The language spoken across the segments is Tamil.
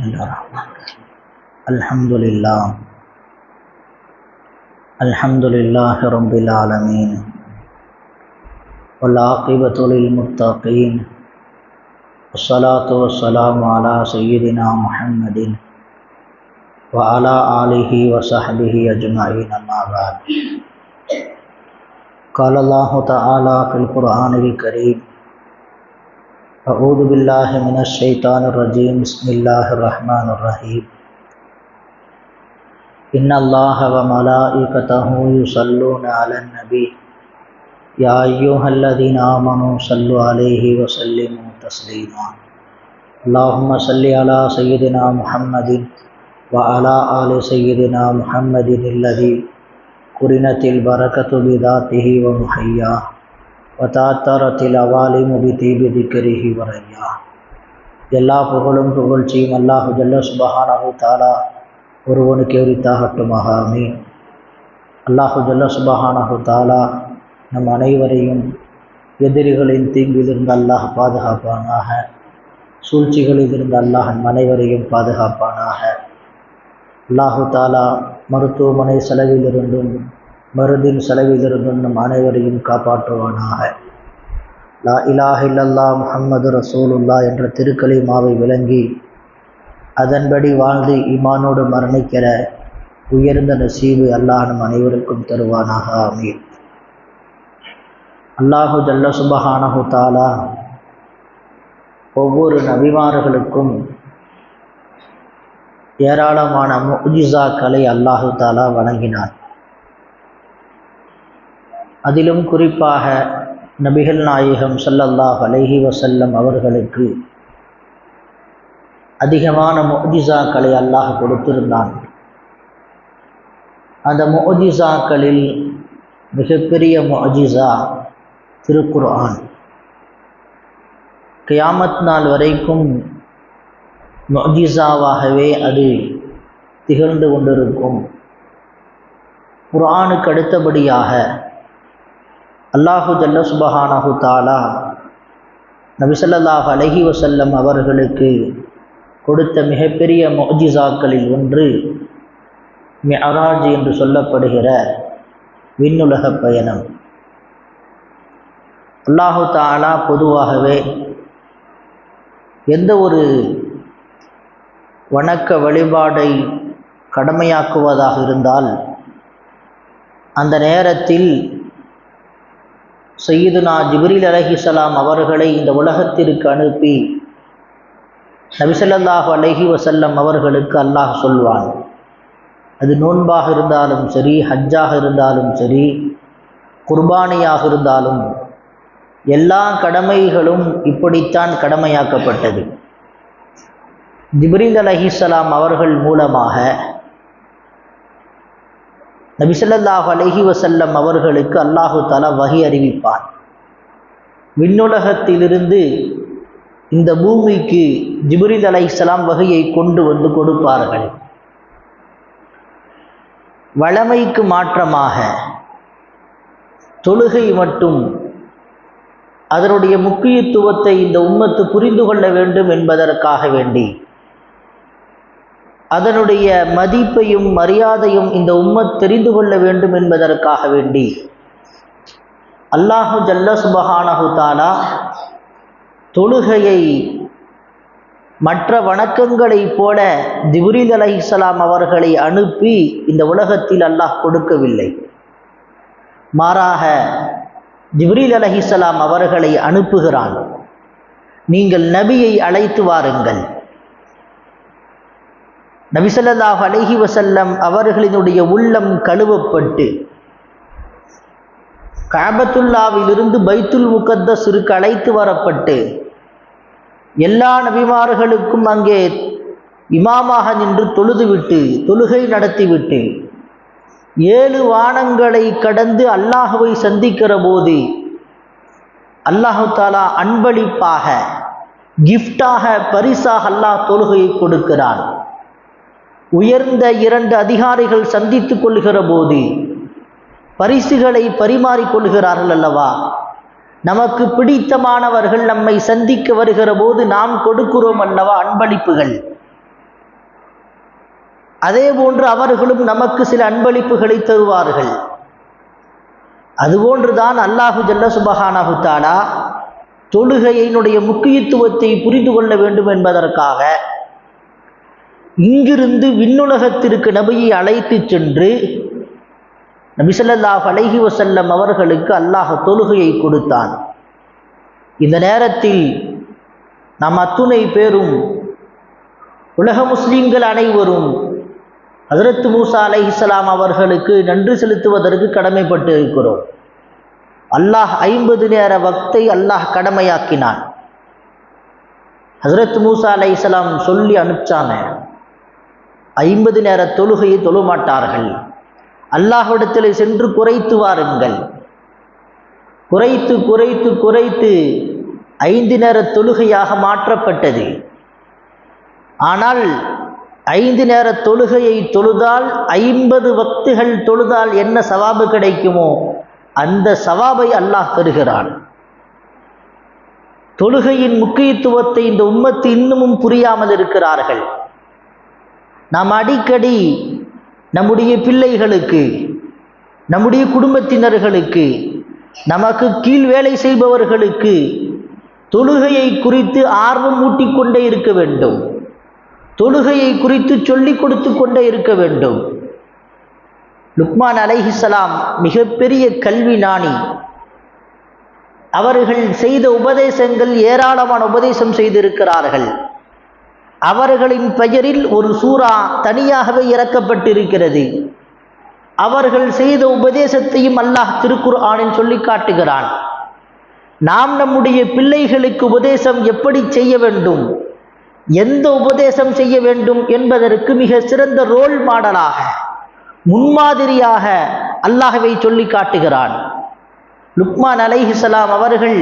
بسم الله الرحمن الرحيم الحمد لله الحمد لله رب العالمين والعاقبة للمتقين والصلاة والسلام على سيدنا محمد وعلى آله وصحبه أجمعين أما بعد. قال الله تعالى في القرآن الكريم اعوذ باللہ من الشیطان الرجیم بسم اللہ الرحمن الرحیم ان اللہ و ملائکتہ یصلون علی النبی یا ایوہ الذین آمنوا صلو علیہ وسلموا تسلیما اللہم صلی علی سیدنا محمد وعلى آل سیدنا محمد الذي قرنت البرکت بذاته ومحیاہ வத்தாத்தரத் அவாலிம் தீபி திக்கரிஹி வரையா. எல்லா புகழும் புகழ்ச்சியும் அல்லாஹு ஜல்ல சுபஹானாஹு தாலா ஒருவனுக்கு எவரித்தாகட்டுமாக அமீன் அல்லாஹு ஜல்ல சுபஹானாஹு தாலா நம் அனைவரையும் எதிரிகளின் தீங்கிலிருந்து அல்லாஹ் பாதுகாப்பானாக. சூழ்ச்சிகளிலிருந்து அல்லாஹ் நம் அனைவரையும் பாதுகாப்பானாக. அல்லாஹு தாலா மருத்துவமனை செலவிலிருந்தும் மருந்தின் செலவிலிருந்தும் நம் அனைவரையும் காப்பாற்றுவானாக. லா இலாஹ் இல்லல்லா முஹம்மது ரசூலுல்லா என்ற திருக்கலிமாவை விளங்கி அதன்படி வாழ்ந்து இமானோடு மரணிக்கிற உயர்ந்த நசீபு அல்லாஹ் நம் அனைவருக்கும் தருவானாக அமீர் அல்லாஹு ஜல்ல சுபஹானஹு தாலா ஒவ்வொரு நபிமார்களுக்கும் ஏராளமான முஜிசாக்களை அல்லாஹு தாலா வழங்கினார் அதிலும் குறிப்பாக நபிகள் நாயகம் சல்லல்லாஹ் அலஹி வசல்லம் அவர்களுக்கு அதிகமான மொஜிசாக்களை அல்லாஹ் கொடுத்திருந்தான். அந்த மொஜிசாக்களில் மிகப்பெரிய மொஜிசா திருக்குர்ஆன். கியாமத் நாள் வரைக்கும் மொஜிசாவாகவே அது திகழ்ந்து கொண்டிருக்கும். குர்ஆனுக்கு அடுத்தபடியாக அல்லாஹு ஜல்ல சுபஹானாஹு தாலா நபிசல்லாஹ் அலஹி வசல்லம் அவர்களுக்கு கொடுத்த மிகப்பெரிய மொஜிசாக்களில் ஒன்று மெஹராஜ் என்று சொல்லப்படுகிற விண்ணுலக பயணம். அல்லாஹு தாலா பொதுவாகவே எந்த ஒரு வணக்க வழிபாடை கடமையாக்குவதாக இருந்தால் அந்த நேரத்தில் சையீதுனா ஜிப்ரீல் அலஹிசலாம் அவர்களை இந்த உலகத்திற்கு அனுப்பி நபிசல்லாஹு அலஹி வசல்லம் அவர்களுக்கு அல்லாஹ் சொல்வான். அது நோன்பாக இருந்தாலும் சரி ஹஜ்ஜாக இருந்தாலும் சரி குர்பானியாக இருந்தாலும் எல்லா கடமைகளும் இப்படித்தான் கடமையாக்கப்பட்டது. ஜிப்ரீல் அலஹிசலாம் அவர்கள் மூலமாக நபிசல்லாஹ் அலஹி வசல்லம் அவர்களுக்கு அல்லாஹு தாலா வகை அறிவிப்பான் விண்ணுலகத்திலிருந்து இந்த பூமிக்கு ஜிபுரில் அலை இஸ்லாம் வகையை கொண்டு வந்து கொடுப்பார்கள். வளமைக்கு மாற்றமாக தொழுகை மட்டும் அதனுடைய முக்கியத்துவத்தை இந்த உம்மத்து புரிந்து கொள்ள வேண்டும் என்பதற்காக வேண்டி அதனுடைய மதிப்பையும் மரியாதையும் இந்த உம்மத் தெரிந்து கொள்ள வேண்டும் என்பதற்காக வேண்டி. அல்லாஹு ஜல்ல சுபஹானஹு தாலா தொழுகையை மற்ற வணக்கங்களைப் போல ஜிப்ரீல் அலைஹிஸ்லாம் அவர்களை அனுப்பி இந்த உலகத்தில் அல்லாஹ் கொடுக்கவில்லை. மாறாக ஜிப்ரீல் அலஹிசலாம் அவர்களை அனுப்புகிறான். நீங்கள் நபியை அழைத்து வாருங்கள். நபிசல்லாஹ் அலஹி வசல்லம் அவர்களினுடைய உள்ளம் கழுவப்பட்டு காபத்துல்லாவிலிருந்து பைத்துல் முகத்தஸிற்கு அழைத்து வரப்பட்டு எல்லா நபிமார்களுக்கும் அங்கே இமாமாக நின்று தொழுதுவிட்டு தொழுகை நடத்திவிட்டு ஏழு வானங்களை கடந்து அல்லாஹுவை சந்திக்கிற போது அல்லாஹு தாலா அன்பளிப்பாக கிஃப்டாக பரிசாக அல்லாஹ் தொழுகையை கொடுக்கிறான். உயர்ந்த இரண்டு அதிகாரிகள் சந்தித்து கொள்கிற போது பரிசுகளை பரிமாறிக்கொள்கிறார்கள் அல்லவா? நமக்கு பிடித்தமானவர்கள் நம்மை சந்திக்க வருகிற போது நாம் கொடுக்கிறோம் அல்லவா அன்பளிப்புகள்? அதே போன்று அவர்களும் நமக்கு சில அன்பளிப்புகளை தருவார்கள். அதுபோன்றுதான் அல்லாஹு ஜல்ல சுபஹானஹு தாலா தொழுகையினுடைய முக்கியத்துவத்தை புரிந்து கொள்ள வேண்டும் என்பதற்காக இங்கிருந்து விண்ணுலகத்திற்கு நபியை அழைத்து சென்று நபிசல்லாஹ் அலஹி வசல்லம் அவர்களுக்கு அல்லாஹ் தொழுகையை கொடுத்தான். இந்த நேரத்தில் நாம் அத்துணை பேரும் உலக முஸ்லீம்கள் அனைவரும் ஹசரத் மூசா அலை இஸ்லாம் அவர்களுக்கு நன்றி செலுத்துவதற்கு கடமைப்பட்டு இருக்கிறோம். அல்லாஹ் ஐம்பது நேர வக்தை அல்லாஹ் கடமையாக்கினான். ஹசரத் மூசா அலை இஸ்லாம் சொல்லி அனுப்பிச்சாங்க. ஐம்பது நேர தொழுகையை தொழுமாட்டார்கள். அல்லாஹ்விடத்தில் சென்று குறைத்து வாருங்கள். குறைத்து குறைத்து குறைத்து ஐந்து நேர தொழுகையாக மாற்றப்பட்டது. ஆனால் ஐந்து நேர தொழுகையை தொழுதால் ஐம்பது வக்துகள் தொழுதால் என்ன சவாபு கிடைக்குமோ அந்த சவாபை அல்லாஹ் தருகிறான். தொழுகையின் முக்கியத்துவத்தை இந்த உம்மத்து இன்னமும் புரியாமல் இருக்கிறார்கள். நாம் அடிக்கடி நம்முடைய பிள்ளைகளுக்கு நம்முடைய குடும்பத்தினர்களுக்கு நமக்கு கீழ் வேலை செய்பவர்களுக்கு தொழுகையை குறித்து ஆர்வம் ஊட்டிக்கொண்டே இருக்க வேண்டும். தொழுகையை குறித்து சொல்லிக் கொடுத்து கொண்டே இருக்க வேண்டும். லுக்மான் அலைஹிசலாம் மிகப்பெரிய கல்வி நாணி அவர்கள் செய்த உபதேசங்கள் ஏராளமான உபதேசம் செய்திருக்கிறார்கள். அவர்களின் பெயரில் ஒரு சூறா தனியாகவே இறக்கப்பட்டிருக்கிறது. அவர்கள் செய்த உபதேசத்தையும் அல்லாஹ் திருக்குர் ஆனின் சொல்லி காட்டுகிறான். நாம் நம்முடைய பிள்ளைகளுக்கு உபதேசம் எப்படி செய்ய வேண்டும்? எந்த உபதேசம் செய்ய வேண்டும் என்பதற்கு மிக சிறந்த ரோல் மாடலாக முன்மாதிரியாக அல்லாஹவை சொல்லி காட்டுகிறான். லுக்மான் அலைஹிசலாம் அவர்கள்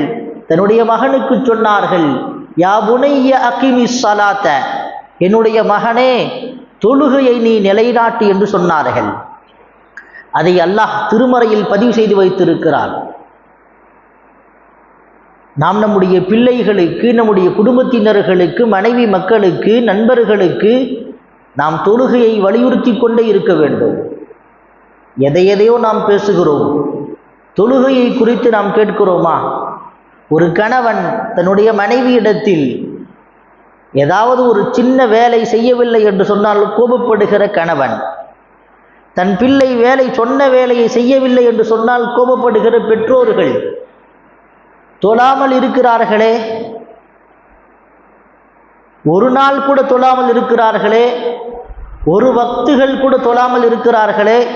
தன்னுடைய மகனுக்கு சொன்னார்கள் யா புனைய அகிமி சலாத்த என்னுடைய மகனே தொழுகையை நீ நிலைநாட்டு என்று சொன்னார்கள். அதை அல்லாஹ் திருமறையில் பதிவு செய்து வைத்திருக்கிறார் நாம் நம்முடைய பிள்ளைகளுக்கு நம்முடைய குடும்பத்தினர்களுக்கு மனைவி மக்களுக்கு நண்பர்களுக்கு நாம் தொழுகையை வலியுறுத்தி கொண்டே இருக்க வேண்டும். எதை எதையோ நாம் பேசுகிறோம். தொழுகையை குறித்து நாம் கேட்கிறோமா? ஒரு கணவன் தன்னுடைய மனைவியிடத்தில் ஏதாவது ஒரு சின்ன வேலை செய்யவில்லை என்று சொன்னால் கோபப்படுகிற கணவன் தன் பிள்ளை வேலை சொன்ன வேலையை செய்யவில்லை என்று சொன்னால் கோபப்படுகிற பெற்றோர்கள் தொழாமல் இருக்கிறார்களே? ஒரு நாள் கூட தொழாமல் இருக்கிறார்களே? ஒரு பக்துகள் கூட தொழாமல் இருக்கிறார்களே?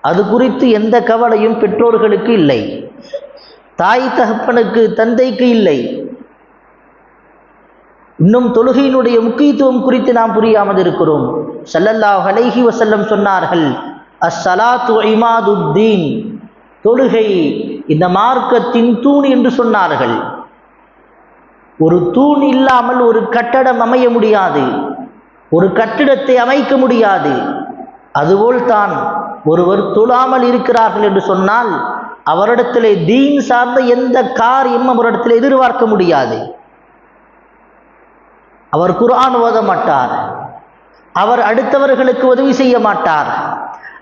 அது குறித்து எந்த கவலையும் பெற்றோர்களுக்கு இல்லை. தாய் தகப்பனுக்கு தந்தைக்கு இல்லை. இன்னும் தொழுகையினுடைய முக்கியத்துவம் குறித்து நாம் புரியாமல் இருக்கிறோம். சல்லல்லாஹ் ஹலைஹி வசல்லம் சொன்னார்கள் அஸ்ஸலாத்து இமாதுத்தீன். தொழுகை இந்த மார்க்கத்தின் தூண் என்று சொன்னார்கள். ஒரு தூண் இல்லாமல் ஒரு கட்டடம் அமைய முடியாது. ஒரு கட்டிடத்தை அமைக்க முடியாது. அதுபோல் தான் ஒருவர் தொழாமல் இருக்கிறார்கள் என்று சொன்னால் அவரிடத்திலே தீன் சார்ந்த எந்த காரியம் அவரிடத்தில் எதிர்பார்க்க முடியாது. அவர் குர்ஆன் ஓத மாட்டார். அவர் அடுத்தவர்களுக்கு உதவி செய்ய மாட்டார்.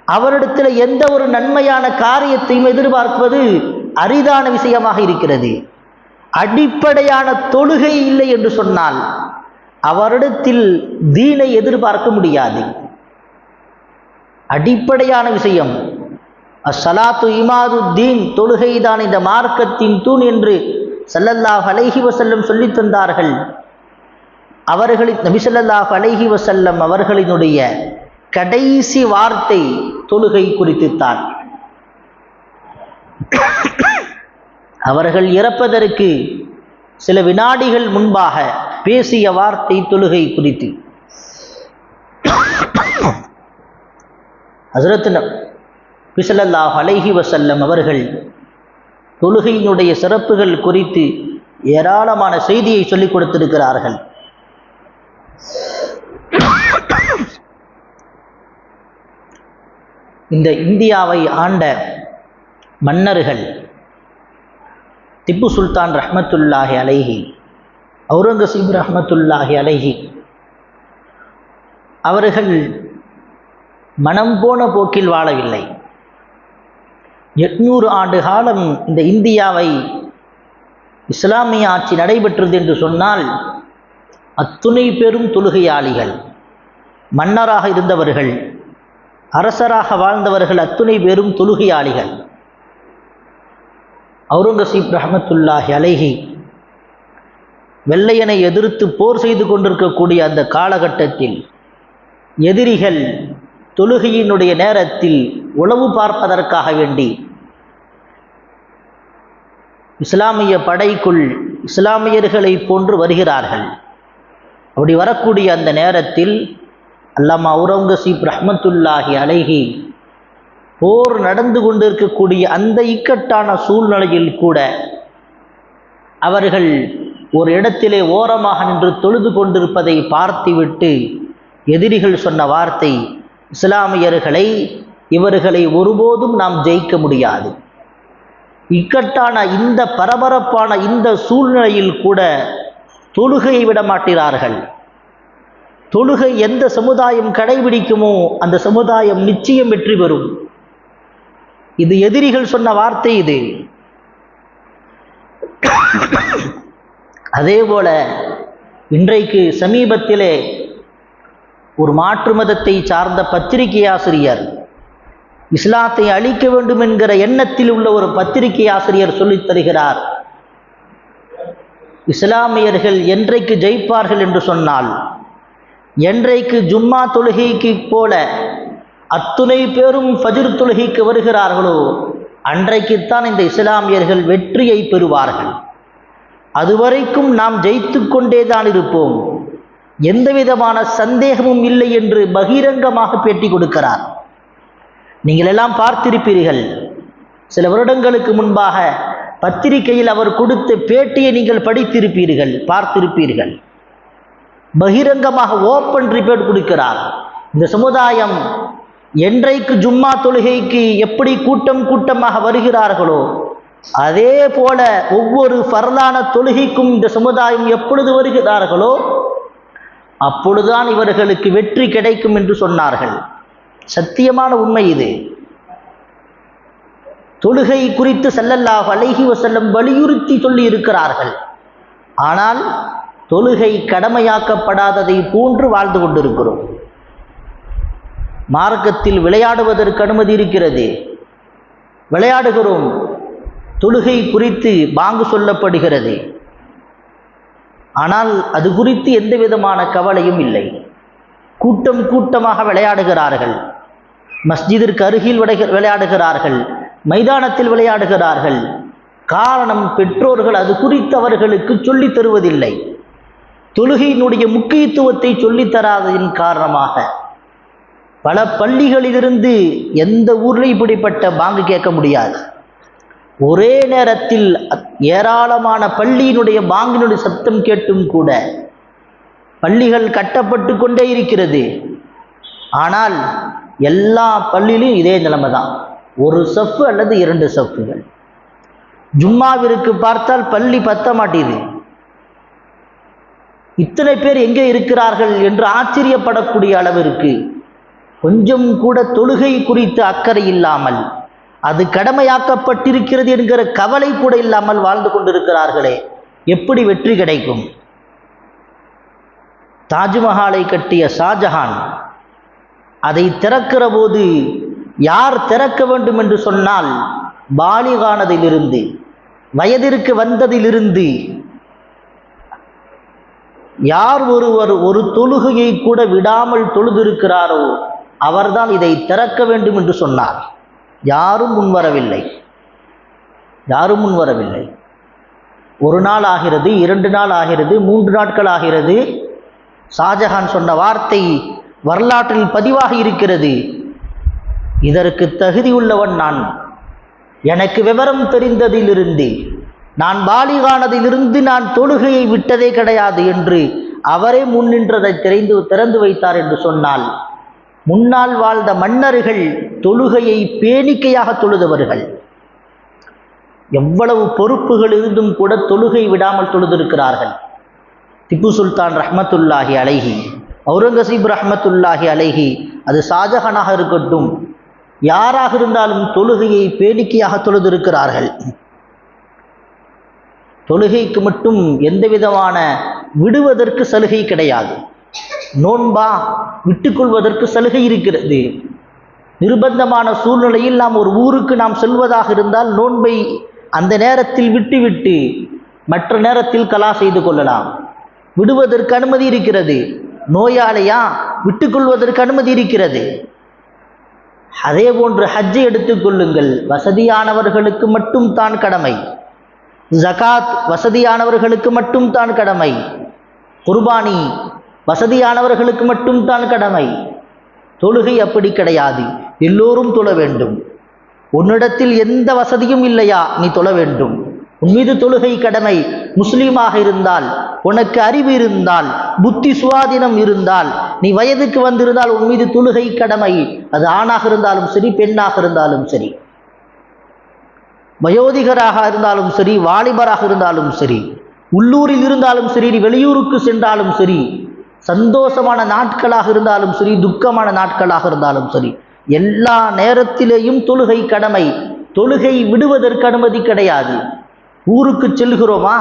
அவரிடத்தில் எந்த ஒரு நன்மையான காரியத்தையும் எதிர்பார்ப்பது அரிதான விஷயமாக இருக்கிறது. அடிப்படையான தொழுகை இல்லை என்று சொன்னால் அவரிடத்தில் தீனை எதிர்பார்க்க முடியாது. அடிப்படையான விஷயம் அஸ்ஸலாத்து இமாதுத்தீன் தொழுகைதான் இந்த மார்க்கத்தின் தூண் என்று சல்லல்லாஹ் அலைஹி வசல்லம் சொல்லித் தந்தார்கள். அவர்களின் நபிசல்லாஹ் அலைஹி வசல்லம் அவர்களினுடைய கடைசி வார்த்தை தொழுகை குறித்துத்தான் அவர்கள் இறப்பதற்கு சில வினாடிகள் முன்பாக பேசிய வார்த்தை தொழுகை குறித்து. ஹசரத் பிசலல்லாஹ் அலைஹி வசல்லம் அவர்கள் தொழுகையினுடைய சிறப்புகள் குறித்து ஏராளமான செய்தியை சொல்லிக் கொடுத்திருக்கிறார்கள். இந்த இந்தியாவை ஆண்ட மன்னர்கள் திப்பு சுல்தான் ரஹமத்துல்லாஹி அலைஹி அவுரங்கசீப் ரஹமத்துல்லாஹி அலைஹி அவர்கள் மனம் போன போக்கில் வாழவில்லை. எட்நூறு ஆண்டு காலம் இந்த இந்தியாவை இஸ்லாமிய ஆட்சி நடைபெற்றது என்று சொன்னால் அத்துணை பெரும் தொழுகையாளிகள் மன்னராக இருந்தவர்கள் அரசராக வாழ்ந்தவர்கள் அத்துணை பேரும் தொழுகையாளிகள். அவுரங்கசீப் ரஹமத்துல்லாஹி அலைஹி வெள்ளையனை எதிர்த்து போர் செய்து கொண்டிருக்கக்கூடிய அந்த காலகட்டத்தில் எதிரிகள் தொழுகையினுடைய நேரத்தில் உளவு பார்ப்பதற்காக வேண்டி. இஸ்லாமிய படைக்குள் இஸ்லாமியர்களை போன்று வருகிறார்கள். அப்படி வரக்கூடிய அந்த நேரத்தில் அல்லாமா அவுரங்கசீப் ரஹமத்துல்லாஹி அலைஹி போர் நடந்து கொண்டிருக்கக்கூடிய அந்த இக்கட்டான சூழ்நிலையில் கூட அவர்கள் ஒரு இடத்திலே ஓரமாக நின்று தொழுது கொண்டிருப்பதை பார்த்துவிட்டு எதிரிகள் சொன்ன வார்த்தை இஸ்லாமியர்களை இவர்களை ஒருபோதும் நாம் ஜெயிக்க முடியாது. இக்கட்டான இந்த பரபரப்பான இந்த சூழ்நிலையில் கூட தொழுகையை விட மாட்டிறார்கள். தொழுகை எந்த சமுதாயம் கடைபிடிக்குமோ அந்த சமுதாயம் நிச்சயம் வெற்றி பெறும். இது எதிரிகள் சொன்ன வார்த்தை இது. அதே போல இன்றைக்கு சமீபத்திலே ஒரு மாற்று மதத்தை சார்ந்த பத்திரிகை ஆசிரியர் இஸ்லாத்தை அழிக்க வேண்டும் என்கிற எண்ணத்தில் உள்ள ஒரு பத்திரிகை ஆசிரியர் சொல்லித் தருகிறார். இஸ்லாமியர்கள் என்றைக்கு ஜெயிப்பார்கள் என்று சொன்னால் என்றைக்கு ஜும்மா தொழுகைக்கு போல அத்துணை பேரும் ஃபஜிர் தொழுகைக்கு வருகிறார்களோ அன்றைக்குத்தான் இந்த இஸ்லாமியர்கள் வெற்றியை பெறுவார்கள். அதுவரைக்கும் நாம் ஜெயித்து கொண்டேதான் இருப்போம். எந்த விதமான சந்தேகமும் இல்லை என்று பகிரங்கமாக பேட்டி கொடுக்கிறார். நீங்கள் எல்லாம் பார்த்திருப்பீர்கள் சில வருடங்களுக்கு முன்பாக பத்திரிகையில் அவர் கொடுத்த பேட்டியை நீங்கள் படித்திருப்பீர்கள் பார்த்திருப்பீர்கள். பகிரங்கமாக ஓப்பன் ரிப்போர்ட் கொடுக்கிறார். இந்த சமுதாயம் என்றைக்கு ஜும்மா தொழுகைக்கு எப்படி கூட்டம் கூட்டமாக வருகிறார்களோ அதே போல ஒவ்வொரு ஃபர்லான தொழுகைக்கும் இந்த சமுதாயம் எப்பொழுது வருகிறார்களோ அப்பொழுதுதான் இவர்களுக்கு வெற்றி கிடைக்கும் என்று சொன்னார்கள். சத்தியமான உண்மை இது. தொழுகை குறித்து செல்லல்லாஹ் அலைஹி வசல்லம் வலியுறுத்தி சொல்லி இருக்கிறார்கள் ஆனால் தொழுகை கடமையாக்கப்படாததை போன்று வாழ்ந்து கொண்டிருக்கிறோம். மார்க்கத்தில் விளையாடுவதற்கு அனுமதி இருக்கிறது. விளையாடுகிறோம். தொழுகை குறித்து பாங்கு சொல்லப்படுகிறது. ஆனால் அது குறித்து எந்த விதமான கவலையும் இல்லை. கூட்டம் கூட்டமாக விளையாடுகிறார்கள். மஸ்ஜிதிற்கு அருகில் விடை- விளையாடுகிறார்கள். மைதானத்தில் விளையாடுகிறார்கள். காரணம் பெற்றோர்கள் அது குறித்து அவர்களுக்கு சொல்லித் தருவதில்லை. தொழுகையினுடைய முக்கியத்துவத்தை சொல்லித்தராததின் காரணமாக. பல பள்ளிகளிலிருந்து எந்த ஊரில் இப்படிப்பட்ட பாங்கு கேட்க முடியாது. ஒரே நேரத்தில் அத்- ஏராளமான பள்ளியினுடைய பாங்கினுடைய சத்தம் கேட்டும் கூட பள்ளிகள் கட்டப்பட்டு கொண்டே இருக்கிறது. ஆனால் எல்லா பள்ளியிலும் இதே நிலைமை தான். ஒரு சஃப்பு அல்லது இரண்டு சஃப்புகள் ஜும்மாவிற்கு பார்த்தால் பள்ளி பத்த மாட்டேது. இத்தனை பேர் எங்கே இருக்கிறார்கள் என்று ஆச்சரியப்படக்கூடிய அளவிற்கு கொஞ்சம் கூட தொழுகை குறித்து அக்கறை இல்லாமல் அது கடமையாக்கப்பட்டிருக்கிறது என்கிற கவலை கூட இல்லாமல் வாழ்ந்து கொண்டிருக்கிறார்களே. எப்படி வெற்றி கிடைக்கும்? தாஜ்மஹாலை கட்டிய ஷாஜஹான் அதை திறக்கிற போது யார் திறக்க வேண்டும் என்று சொன்னால் பாலிகானதிலிருந்து வயதிற்கு வந்ததிலிருந்து யார் ஒருவர் ஒரு தொழுகையை கூட விடாமல் தொழுதிருக்கிறாரோ அவர்தான் இதை திறக்க வேண்டும் என்று சொன்னார். யாரும் முன்வரவில்லை. யாரும் முன்வரவில்லை. ஒரு நாள் ஆகிறது இரண்டு நாள் ஆகிறது மூன்று நாட்கள் ஆகிறது. ஷாஜஹான் சொன்ன வார்த்தை வரலாற்றில் பதிவாக இருக்கிறது. இதற்கு தகுதியுள்ளவன் நான். எனக்கு விவரம் தெரிந்ததிலிருந்து நான் பாலிகானதிலிருந்து நான் தொழுகையை விட்டதே கிடையாது என்று அவரே முன்னின்றதை தெரிந்து திறந்து வைத்தார் என்று சொன்னால் முன்னால் வாழ்ந்த மன்னர்கள் தொழுகையை பேணிக்கையாக தொழுதவர்கள். எவ்வளவு பொறுப்புகள் இருந்தும் கூட தொழுகை விடாமல் தொழுதிருக்கிறார்கள். திப்பு சுல்தான் ரஹமத்துல்லாஹி அலைஹி அவுரங்கசீப் ரஹமத்துல்லாஹி அலைஹி அது ஷாஜஹானாக இருக்கட்டும் யாராக இருந்தாலும் தொழுகையை பேடிக்கையாக தொழுதிருக்கிறார்கள். தொழுகைக்கு மட்டும் எந்த விதமான விடுவதற்கு சலுகை கிடையாது. நோன்பா விட்டுக்கொள்வதற்கு சலுகை இருக்கிறது. நிர்பந்தமான சூழ்நிலையில் நாம் ஒரு ஊருக்கு நாம் செல்வதாக இருந்தால் நோன்பை அந்த நேரத்தில் விட்டுவிட்டு மற்ற நேரத்தில் கலா செய்து கொள்ளலாம். விடுவதற்கு அனுமதி இருக்கிறது. நோயாளியா விட்டுக்கொள்வதற்கு அனுமதி இருக்கிறது. அதே போன்று ஹஜ்ஜை எடுத்துக்கொள்ளுங்கள் வசதியானவர்களுக்கு மட்டும் தான் கடமை. ஜகாத் வசதியானவர்களுக்கு மட்டும் தான் கடமை. குர்பானி வசதியானவர்களுக்கு மட்டும் தான் கடமை. தொழுகை அப்படி கிடையாது. எல்லோரும் தொழ வேண்டும். உன்னிடத்தில் எந்த வசதியும் இல்லையா? நீ தொழ வேண்டும். உன் மீது தொழுகை கடமை முஸ்லீமாக இருந்தால் உனக்கு அறிவு இருந்தால் புத்தி சுவாதீனம் இருந்தால் நீ வயதுக்கு வந்திருந்தால் உன் மீது தொழுகை கடமை. அது ஆணாக இருந்தாலும் சரி பெண்ணாக இருந்தாலும் சரி. வயோதிகராக இருந்தாலும் சரி வாலிபராக இருந்தாலும் சரி உள்ளூரில் இருந்தாலும் சரி நீ வெளியூருக்கு சென்றாலும் சரி சந்தோஷமான நாட்களாக இருந்தாலும் சரி துக்கமான நாட்களாக இருந்தாலும் சரி எல்லா நேரத்திலேயும் தொழுகை கடமை தொழுகை விடுவதற்கு அனுமதி கிடையாது. ஊருக்கு செல்கிறோமா?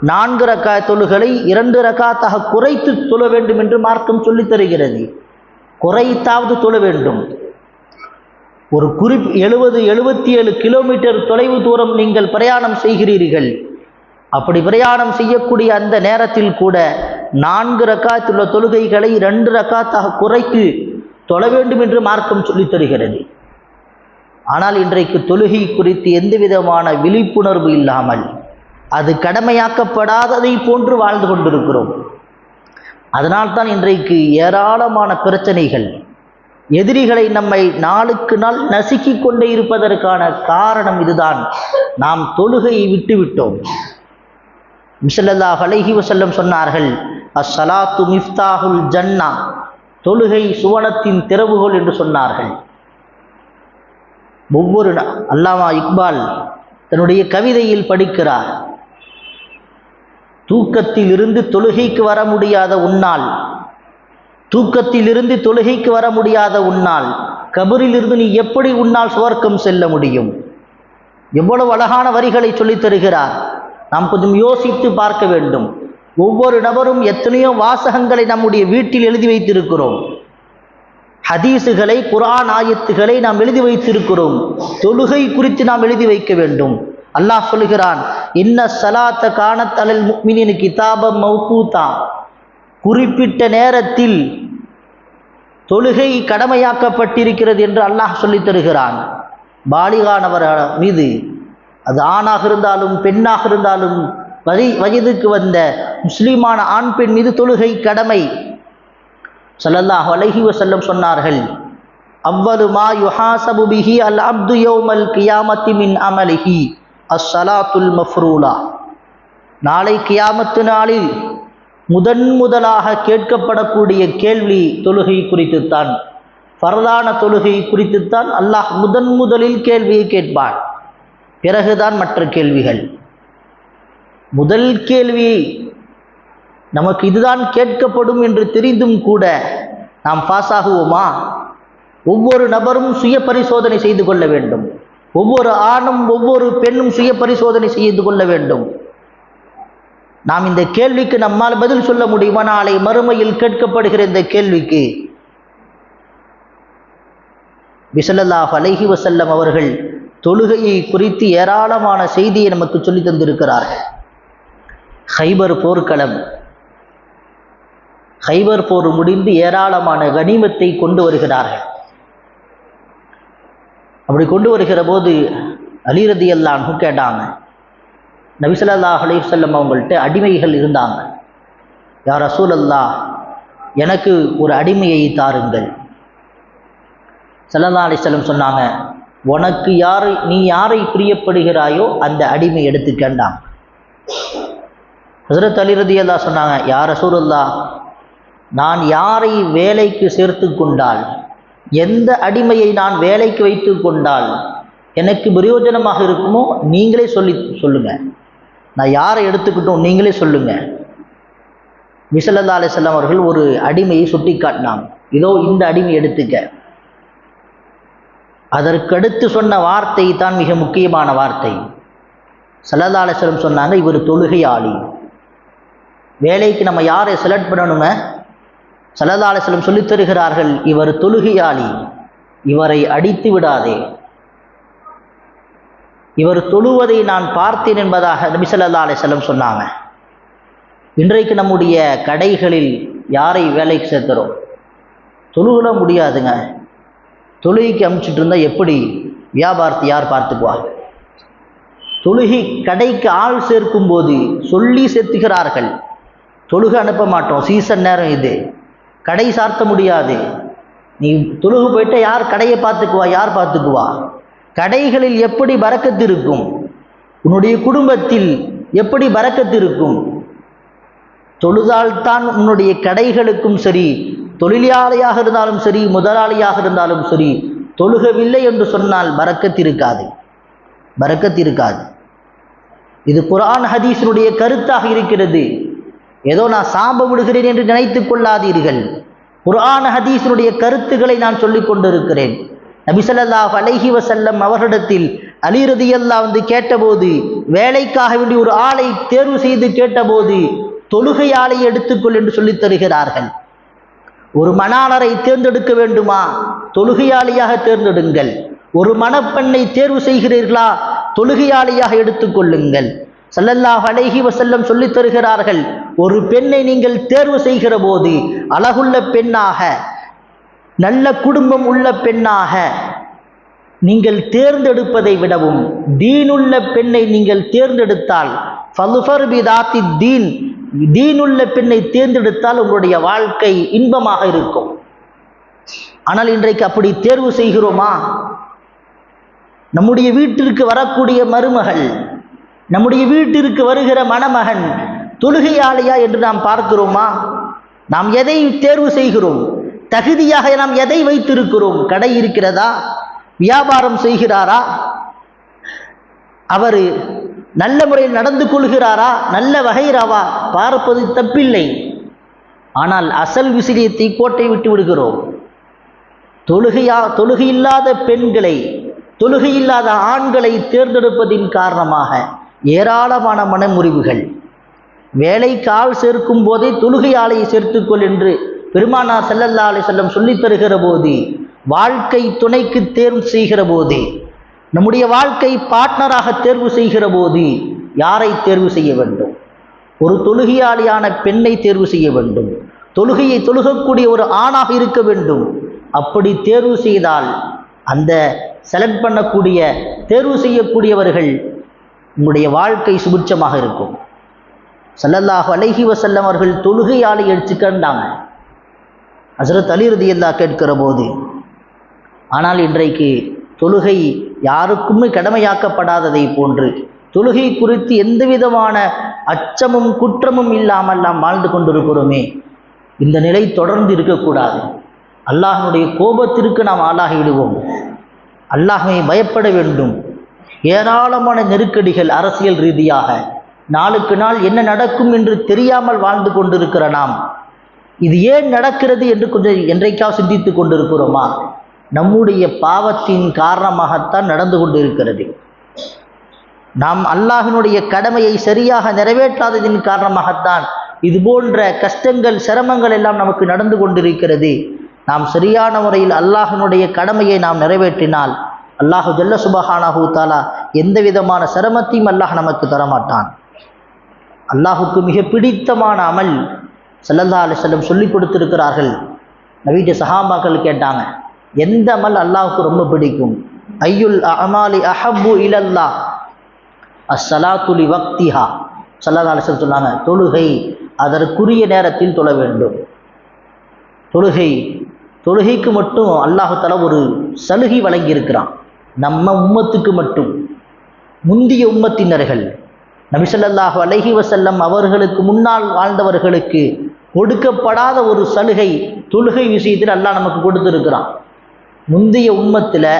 நான்கு ரக்கா தொழுகளை இரண்டு ரக்காத்தாக குறைத்து தொழ வேண்டும் என்று மார்க்கம் சொல்லித் தருகிறது. குறைத்தாவது தொழ வேண்டும். ஒரு குறி எழுபது எழுபத்தி ஏழு கிலோமீட்டர் தொலைவு தூரம் நீங்கள் பிரயாணம் செய்கிறீர்கள். அப்படி பிரயாணம் செய்யக்கூடிய அந்த நேரத்தில் கூட நான்கு ரக்காத்துள்ள தொழுகைகளை ரெண்டு ரக்காத்தாக குறைத்து தொழ வேண்டும் என்று மார்க்கம் சொல்லித் தருகிறது. ஆனால் இன்றைக்கு தொழுகை குறித்து எந்த விதமான விழிப்புணர்வு இல்லாமல் அது கடமையாக்கப்படாததை போன்று வாழ்ந்து கொண்டிருக்கிறோம். அதனால்தான் இன்றைக்கு ஏராளமான பிரச்சனைகள் எதிரிகளை நம்மை நாளுக்கு நாள் நசுக்கிக் கொண்டே இருப்பதற்கான காரணம் இதுதான். நாம் தொழுகையை விட்டுவிட்டோம். மிசல்லாஹ் அலைஹி வசல்லம் சொன்னார்கள் அஸ்ஸலாத்து மிஃப்தாஹுல் ஜன்னா தொழுகை சுவனத்தின் திறவுகோல் என்று சொன்னார்கள். ஒவ்வொரு அல்லாமா இக்பால் தன்னுடைய கவிதையில் படிக்கிறார் தூக்கத்தில் இருந்து தொழுகைக்கு வர முடியாத உன்னால் தூக்கத்தில் இருந்து தொழுகைக்கு வர முடியாத உன்னால் கபரிலிருந்து நீ எப்படி உன்னால் சுவர்க்கம் செல்ல முடியும்? எவ்வளவு அழகான வரிகளை சொல்லித் தருகிறார். நாம் கொஞ்சம் யோசித்து பார்க்க வேண்டும். ஒவ்வொரு நபரும் எத்தனையோ வாசகங்களை நம்முடைய வீட்டில் எழுதி வைத்திருக்கிறோம். ஹதீஸுகளை குரான் ஆயத்துகளை நாம் எழுதி வைத்திருக்கிறோம். தொழுகை குறித்து நாம் எழுதி வைக்க வேண்டும். அல்லாஹ் சொல்கிறான் இன்ன சலாத்த காணத் முக்மினின் கிதாபம் மௌகூதா. குறிப்பிட்ட நேரத்தில் தொழுகை கடமையாக்கப்பட்டிருக்கிறது என்று அல்லாஹ் சொல்லித் தருகிறான். பாலிகானவர் மீது அது ஆணாக இருந்தாலும் பெண்ணாக இருந்தாலும் வயி வயதுக்கு வந்த முஸ்லீமான ஆண் பெண் மீது தொழுகை கடமை. சொல்லல்லாஹ் அலஹி வசல்லம் சொன்னார்கள் அவ்வளுமா யுஹாசபு பிஹி அல் அப்து யோமல் கியாமத்தி மின் அமலிஹி அஸ்ஸலாத்துல் மஃப்ரூலா நாளை கியாமத்து நாளில் முதன் முதலாக கேட்கப்படக்கூடிய கேள்வி தொழுகை குறித்துத்தான். பரதான தொழுகை குறித்துத்தான் அல்லாஹ் முதன் முதலில் கேள்வியை கேட்பான். பிறகுதான் மற்ற கேள்விகள். முதல் கேள்வி நமக்கு இதுதான் கேட்கப்படும் என்று தெரிந்தும் கூட நாம் பாஸ் ஆகுவோமா? ஒவ்வொரு நபரும் சுய பரிசோதனை செய்து கொள்ள வேண்டும். ஒவ்வொரு ஆணும் ஒவ்வொரு பெண்ணும் சுய பரிசோதனை செய்து கொள்ள வேண்டும். நாம் இந்த கேள்விக்கு நம்மால் பதில் சொல்ல முடியுமா? நாளை மறுமையில் கேட்கப்படுகிற இந்த கேள்விக்கு. பிசலல்லாஹ் அலைஹி வசல்லம் அவர்கள் தொழுகையை குறித்து ஏராளமான செய்தியை நமக்கு சொல்லி தந்திருக்கிறார்கள். ஹைபர் போர்க்களம். ஹைபர் போர் முடிந்து ஏராளமான கனிமத்தை கொண்டு வருகிறார்கள். அப்படி கொண்டு வருகிற போது அலிரதி அல்லான்னு கேட்டாங்க. நபிசல்லா அலிசல்லம் அவங்கள்ட்ட அடிமைகள் இருந்தாங்க. யார் ரசூல் அல்லா எனக்கு ஒரு அடிமையை தாருங்கள். சல்லல்லா அலிசல்லம் சொன்னாங்க உனக்கு யார் நீ யாரை பிரியப்படுகிறாயோ அந்த அடிமை எடுத்துக்கண்டான் ஹசரத் அலிரதி சொன்னாங்க யார் ரசூலுல்லா நான் யாரை வேலைக்கு சேர்த்து கொண்டால் எந்த அடிமையை நான் வேலைக்கு வைத்து கொண்டால் எனக்கு பிரயோஜனமாக இருக்குமோ நீங்களே சொல்லி சொல்லுங்க. நான் யாரை எடுத்துக்கிட்டோம் நீங்களே சொல்லுங்க. மிசல்லா அலிஸ்லாம் அவர்கள் ஒரு அடிமையை சுட்டி காட்டினாங்க இதோ இந்த அடிமை எடுத்துக்க. அதற்கடுத்து சொன்ன வார்த்தை தான் மிக முக்கியமான வார்த்தை. சல்லதாலேஸ்வரம் சொன்னாங்க இவர் தொழுகை ஆளி வேலைக்கு நம்ம யாரை செலக்ட் பண்ணணுங்க சல்லதாலேஸ்வரம் சொல்லித் தருகிறார்கள் இவர் தொழுகையாளி. இவரை அடித்து விடாதே. இவர் தொழுவதை நான் பார்த்தேன் என்பதாக நபி ஸல்லல்லாஹு சொன்னாங்க. இன்றைக்கு நம்முடைய கடைகளில் யாரை வேலைக்கு சேர்த்துறோம் தொழுகல முடியாதுங்க. தொழுகைக்கு அமுச்சிட்டு இருந்தால் எப்படி? வியாபாரத்தை யார் பார்த்துக்குவா? தொழுகை கடைக்கு ஆள் சேர்க்கும் போது சொல்லி சேர்த்துகிறார்கள். தொழுகை அனுப்ப மாட்டோம். சீசன் நேரம் இது. கடை சார்த்த முடியாது. நீ தொழுகு போயிட்டா யார் கடையை பார்த்துக்குவா? யார் பார்த்துக்குவா? கடைகளில் எப்படி பறக்கத்து இருக்கும்? உன்னுடைய குடும்பத்தில் எப்படி பறக்கத்து இருக்கும்? தொழுதால்தான் உன்னுடைய கடைகளுக்கும் சரி தொழிலாளியாக இருந்தாலும் சரி முதலாளியாக இருந்தாலும் சரி தொழுகவில்லை என்று சொன்னால் பறக்கத்து இருக்காது. பறக்கத்து இருக்காது. இது குரான் ஹதீஸினுடைய கருத்தாக இருக்கிறது. ஏதோ நான் சாம்ப விடுகிறேன் என்று நினைத்து கொள்ளாதீர்கள். குரான் ஹதீஸினுடைய கருத்துக்களை நான் சொல்லிக் கொண்டிருக்கிறேன். நபிசல்லாஹ் அலஹி வசல்லம் அவர்களிடத்தில் அலி வந்து கேட்டபோது வேலைக்காக வேண்டி ஒரு ஆளை தேர்வு செய்து கேட்டபோது தொழுகையாளை எடுத்துக்கொள் என்று சொல்லித் தருகிறார்கள். ஒரு மணாளரை தேர்ந்தெடுக்க வேண்டுமா? தொழுகையாளியாக தேர்ந்தெடுங்கள். ஒரு மணப்பெண்ணை தேர்வு செய்கிறீர்களா? தொழுகையாளியாக எடுத்துக்கொள்ளுங்கள் ஸல்லல்லாஹு அழகி வசல்லம் சொல்லித் தருகிறார்கள் ஒரு பெண்ணை நீங்கள் தேர்வு செய்கிற போது அழகுள்ள பெண்ணாக நல்ல குடும்பம் உள்ள பெண்ணாக நீங்கள் தேர்ந்தெடுப்பதை விடவும் தீனுள்ள பெண்ணை நீங்கள் தேர்ந்தெடுத்தால் ஃபலுஃபர் பிதாத்தி தீன் தீனுள்ள பெண்ணை தேர்ந்தெடுத்தால் உங்களுடைய வாழ்க்கை இன்பமாக இருக்கும். ஆனால் இன்றைக்கு அப்படி தேர்வு செய்கிறோமா? நம்முடைய வீட்டிற்கு வரக்கூடிய மருமகள் நம்முடைய வீட்டிற்கு வருகிற மணமகன் தொழுகையாளியா என்று நாம் பார்க்கிறோமா? நாம் எதை தேர்வு செய்கிறோம்? தகுதியாக நாம் எதை வைத்திருக்கிறோம்? கடை இருக்கிறதா? வியாபாரம் செய்கிறாரா? அவர் நல்ல முறையில் நடந்து கொள்கிறாரா? நல்ல வகைராவா பார்ப்பது தப்பில்லை. ஆனால் அசல் விஷயத்தை கோட்டை விட்டு விடுகிறோம். தொழுகையா தொழுகையில்லாத பெண்களை தொழுகை இல்லாத ஆண்களை தேர்ந்தெடுப்பதின் காரணமாக ஏராளமான மனமுறிவுகள். வேலைக்கு ஆள் சேர்க்கும் போதே தொழுகை ஆலையை சேர்த்துக்கொள் என்று பெருமானா செல்லல்லா அலை செல்லம் சொல்லித் தருகிற போது வாழ்க்கை துணைக்கு தேர்வு செய்கிற போது நம்முடைய வாழ்க்கை பார்ட்னராக தேர்வு செய்கிற போது யாரை தேர்வு செய்ய வேண்டும்? ஒரு தொழுகையாளியான பெண்ணை தேர்வு செய்ய வேண்டும். தொழுகையை தொழுகக்கூடிய ஒரு ஆணாக இருக்க வேண்டும். அப்படி தேர்வு செய்தால் அந்த செலக்ட் பண்ணக்கூடிய தேர்வு செய்யக்கூடியவர்கள் உங்களுடைய வாழ்க்கை சுபிட்சமாக இருக்கும். ஸல்லல்லாஹு அலைஹி வசல்லம் அவர்கள் தொழுகையாளை எடுத்துக்கண்டாங்க ஹசரத் அலி கேட்கிற போது ஆனால் இன்றைக்கு தொழுகை யாருக்குமே கடமையாக்கப்படாததை போன்று தொழுகை குறித்து எந்த விதமான அச்சமும் குற்றமும் இல்லாமல் நாம் வாழ்ந்து கொண்டிருக்கிறோமே. இந்த நிலை தொடர்ந்து இருக்கக்கூடாது. அல்லாஹனுடைய கோபத்திற்கு நாம் ஆளாகி விடுவோம் அல்லாஹை பயப்பட வேண்டும். ஏராளமான நெருக்கடிகள் அரசியல் ரீதியாக நாளுக்கு நாள் என்ன நடக்கும் என்று தெரியாமல் வாழ்ந்து கொண்டிருக்கிற நாம் இது ஏன் நடக்கிறது என்று கொஞ்சம் என்றைக்காவது சிந்தித்து கொண்டிருக்கிறோமா? நம்முடைய பாவத்தின் காரணமாகத்தான் நடந்து கொண்டிருக்கிறது. நாம் அல்லாஹினுடைய கடமையை சரியாக நிறைவேற்றாததின் காரணமாகத்தான் இது போன்ற கஷ்டங்கள் சிரமங்கள் எல்லாம் நமக்கு நடந்து கொண்டிருக்கிறது. நாம் சரியான முறையில் அல்லாஹினுடைய கடமையை நாம் நிறைவேற்றினால் அல்லாஹு ஜல்ல சுபஹானாஹூ தாலா எந்த விதமான சிரமத்தையும் அல்லாஹ் நமக்கு தரமாட்டான். அல்லாஹுக்கு மிக பிடித்தமான அமல் சல்லல்லா அலிசல்லம் சொல்லி கொடுத்திருக்கிறார்கள். நவீன சஹாபாக்கள் கேட்டாங்க எந்த அமல் அல்லாஹுக்கு ரொம்ப பிடிக்கும்? ஐயுல் அமாலி அஹபு இலல்லா. அஸ்ஸலாத்துலி வக்திஹா. சல்லா அலிசல் சொன்னாங்க தொழுகை அதற்குரிய நேரத்தில் தொழ வேண்டும். தொழுகை தொழுகைக்கு மட்டும் அல்லாஹால ஒரு சலுகை வழங்கியிருக்கிறான். நம்ம உம்மத்துக்கு மட்டும். முந்திய உம்மத்தினர்கள் நபிசல்லாஹு அலஹி வசல்லம் அவர்களுக்கு முன்னால் வாழ்ந்தவர்களுக்கு கொடுக்கப்படாத ஒரு சலுகை தொழுகை விஷயத்தில் அல்லாஹ் நமக்கு கொடுத்துருக்கிறான். முந்தைய உம்மத்தில்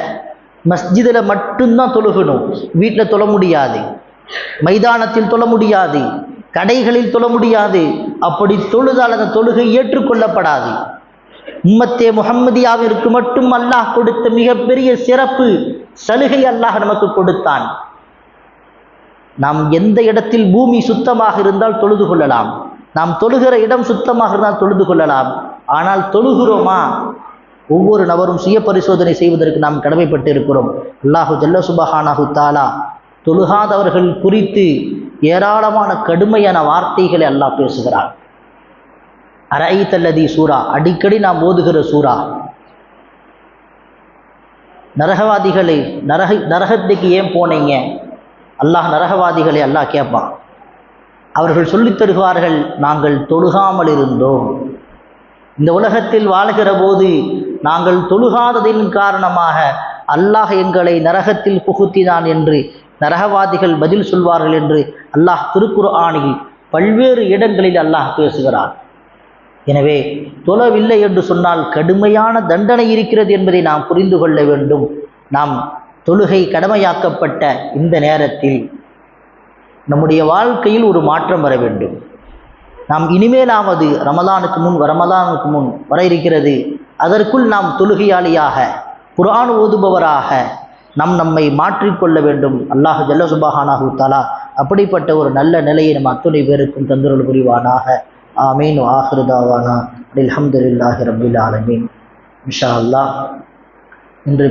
மஸ்ஜிதில் மட்டும்தான் தொழுகணும். வீட்டில் தொழ முடியாது. மைதானத்தில் தொழ முடியாது. கடைகளில் தொழ முடியாது. அப்படி தொழுதால் அந்த தொழுகை ஏற்றுக்கொள்ளப்படாது. உம்மத்தே முகம்மதியாவிற்கு மட்டும் அல்லாஹ் கொடுத்த மிகப்பெரிய சிறப்பு சலுகை அல்லாஹ் நமக்கு கொடுத்தான். நாம் எந்த இடத்தில் பூமி சுத்தமாக இருந்தால் தொழுது கொள்ளலாம். நாம் தொழுகிற இடம் சுத்தமாக இருந்தால் தொழுது கொள்ளலாம். ஆனால் தொழுகிறோமா? ஒவ்வொரு நபரும் சுய பரிசோதனை செய்வதற்கு நாம் கடமைப்பட்டு இருக்கிறோம் அல்லாஹு ஜல்ல சுபஹானாஹு தாலா தொழுகாதவர்கள் குறித்து ஏராளமான கடுமையான வார்த்தைகளை அல்லாஹ் பேசுகிறார். அரை தல்லதி சூரா அடிக்கடி நாம் ஓதுகிற சூரா. நரகவாதிகளை நரக நரகத்துக்கு ஏன் போனீங்க? அல்லாஹ் நரகவாதிகளை அல்லாஹ் கேட்பான். அவர்கள் சொல்லித் தருவார்கள் நாங்கள் தொழுகாமல் இருந்தோம். இந்த உலகத்தில் வாழ்கிற போது நாங்கள் தொழுகாததின் காரணமாக அல்லாஹ் எங்களை நரகத்தில் புகுத்தினான் என்று நரகவாதிகள் பதில் சொல்வார்கள் என்று அல்லாஹ் திருக்குர் ஆணையில் பல்வேறு இடங்களில் அல்லாஹ் பேசுகிறார். எனவே தொழவில்லை என்று சொன்னால் கடுமையான தண்டனை இருக்கிறது என்பதை நாம் புரிந்து கொள்ள வேண்டும். நாம் தொழுகை கடமையாக்கப்பட்ட இந்த நேரத்தில் நம்முடைய வாழ்க்கையில் ஒரு மாற்றம் வர வேண்டும். நாம் இனிமேலாவது ரமலானுக்கு முன் ரமலானுக்கு முன் வர இருக்கிறது. அதற்குள் நாம் தொழுகையாளியாக குரான் ஓதுபவராக நம் நம்மை மாற்றிக்கொள்ள வேண்டும். அல்லாஹ் ஜல்ல சுபஹானாஹு தாலா அப்படிப்பட்ட ஒரு நல்ல நிலையை நம் அத்துணை பேருக்கும் தந்துருள் புரிவானாக. ஆமீன். ஆஹிருதாவானா அலமதுல்லாஹி ரபுல் ஆலமீன். இன்ஷா அல்லாஹ். இன்று